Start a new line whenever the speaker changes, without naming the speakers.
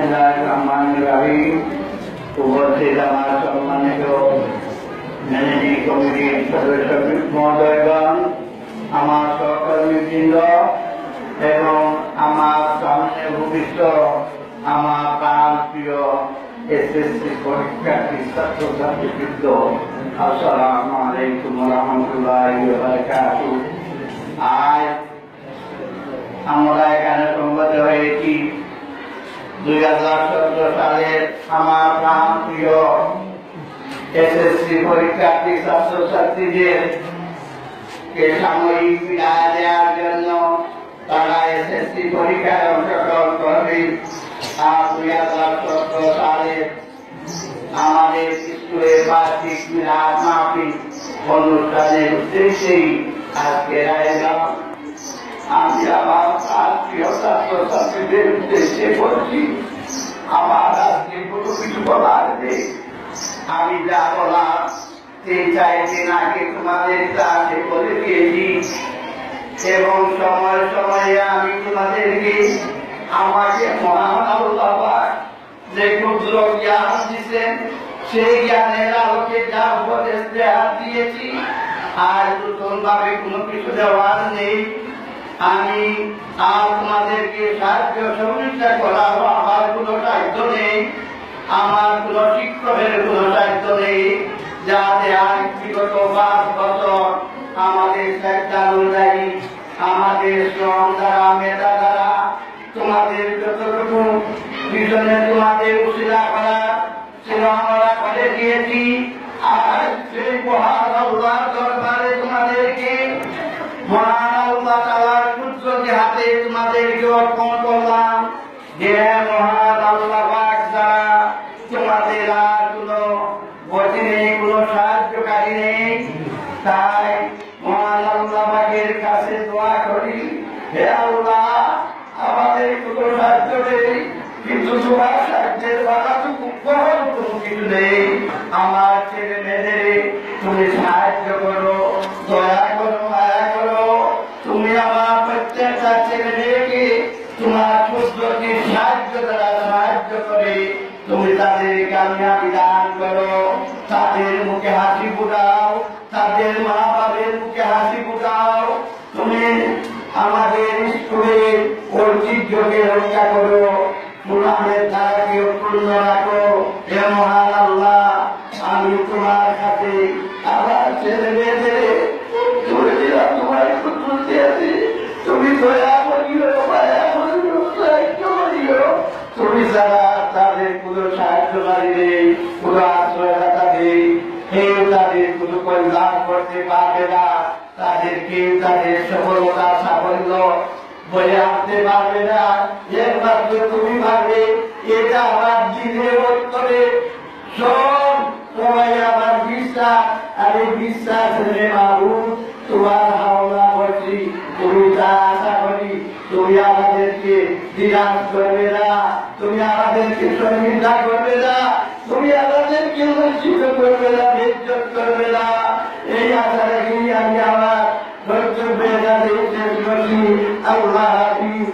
বিসমিল্লাহির উপস্থিত আমার সম্মানিত ম্যানেজিং কমিটির সদস্য মহোদয়গণ আমার সহকর্মীবৃন্দ এবং আমার সামনে ভবিষ্যৎ আমার প্রাণ প্রিয় এসএসসি পরীক্ষার্থী আমরা এখানে সম্মত হয়েছি দুই হাজার সতেরো সালের আমার প্রাণ প্রিয় এসএসসি পরীক্ষার্থী ছাত্রছাত্রীদের কে সাময়িক বিদায় দেওয়ার জন্য তারা এসএসসি পরীক্ষায় অংশগ্রহণ করবে আর দুই হাজার সতেরো সালের আমাদের স্কুলের বার্ষিক বিরাট মাহফিল অনুষ্ঠানের উদ্দেশ্যেই আজকের আয়োজন। আমি আমার প্রিয় ছাত্র ছাত্রীদের উদ্দেশ্যে বলছি, আমার আজকে কোনো কিছু বলার নেই। আমি যা বলার সেই চাই দিন আগে তোমাদের কাছে বলে দিয়েছি। এবং সময় সময়ে আমি তোমাদেরকে আমাকে মহান আল্লাহ যে ক্ষুদ্র জ্ঞান দিচ্ছেন সেই জ্ঞানের আলোকে যা উপদেশ দেওয়া দিয়েছি, আর নতুন ভাবে কোনো কিছু দেওয়ার নেই। আমি আর তোমাদেরকে সাহায্য সমীক্ষা করার আমার কোনো সাহিত্য নেই। আমার কোনো শিক্ষকের কোনো সাহিত্য নেই। যাতে আজ বিগত পাঁচ বছর আমাদের চেষ্টা অনুযায়ী, আমাদের শ্রম দ্বারা, মেধা দ্বারা, তোমাদের যতটুকু পিছনে তোমাদের উশিলা করা, সেটা আমরা করে দিয়েছি। আর সেই মহান আল্লাহর দরবারে তোমাদেরকে মহান আল্লাহ তাআলার কুদরতি হাতে তোমাদেরকে অর্পণ করলাম। যে মহান আল্লাহ দ্বারা তোমাদের আর কোনো গতি নেই, কোনো সাহায্যকারী নেই, তাই মহান আল্লাহ পাকের কাছে দোয়া করি, হে আল্লাহ, আমাদের কোনো সাহায্য নেই, কিন্তু তোমার সাহায্যের বাধাটুকু গ্রহণ কোনো কিছু নেই। মুখে হাসি ফুটাও, তাদের মা বাবের মুখে হাসি ফুটাও। তুমি আমাদের স্কুলের ঐতিহ্যকে রক্ষা করো অক্ষুণ্ণ রাখো। মহান আল্লাহ, আমি তোমার কাছে আমার ছেলে মেয়েদের তোমার তুমি সাহায্য করিও তুমি তাদের কোনো সাহায্যকারী নেই। কেউ তাদের কোনো কল্যাণ করতে পারবে না। তাদের কেউ তাদের সফলতা সাফল্য বলে আনতে পারবে না। একমাত্র তুমি পারবে। এটা আমার দিনের অন্তরে সব সবাই আমার বিশ্বাস। আর এই বিশ্বাস রে বাবু তোমার হাওলা করছি, তুমি তা আশা করি, তুমি আমাদেরকে বিরাজ করবে না। তুমি আমাদেরকে সহযোগিতা করবে না। তুমি আমাদেরকে লজ্জিত করবে না। أولادي